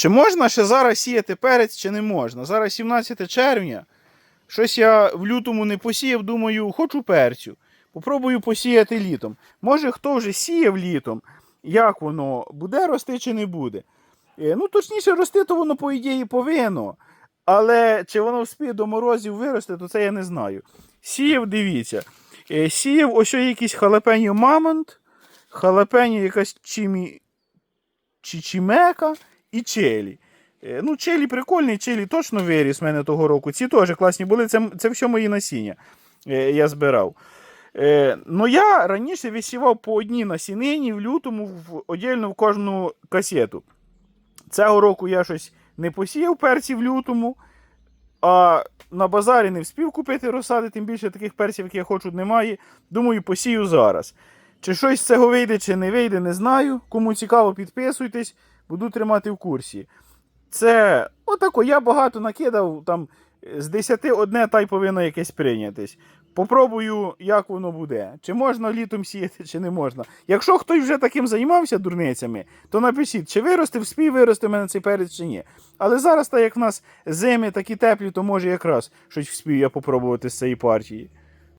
Чи можна ще зараз сіяти перець, чи не можна? Зараз 17 червня. Щось я в лютому не посіяв, думаю, хочу перцю. Попробую посіяти літом. Може, хто вже сіяв літом, як воно буде рости чи не буде. Е, Ну, точніше, рости, то воно, по ідеї, повинно. Але чи воно вспіє до морозів вирости, то це я не знаю. Сіяв, дивіться. Е, Сіяв ось якийсь халапеньо мамонт, халапеньо якась чимі... чичімека і челі. Е, Ну, челі прикольний, челі точно виріс в мене того року. Ці теж класні були, це, це все мої насіння е, я збирав. Ну я раніше висівав по одній насінині в лютому в, отдельно в кожну касету. Цього року я щось не посіяв перці в лютому, а на базарі не вспів купити розсади, тим більше таких перців, які я хочу, немає. Думаю, посію зараз. Чи щось з цього вийде, чи не вийде, не знаю. Кому цікаво, підписуйтесь, буду тримати в курсі. Це отако, я багато накидав, там з 10 одне та й повинно якесь прийнятись. Попробую, як воно буде. Чи можна літом сіяти, чи не можна. Якщо хтось вже таким займався дурницями, то напишіть, чи виросте, вспів вирости в мене цей перець, чи ні. Але зараз, так як в нас зими такі теплі, то може якраз щось вспів я попробувати з цієї партії.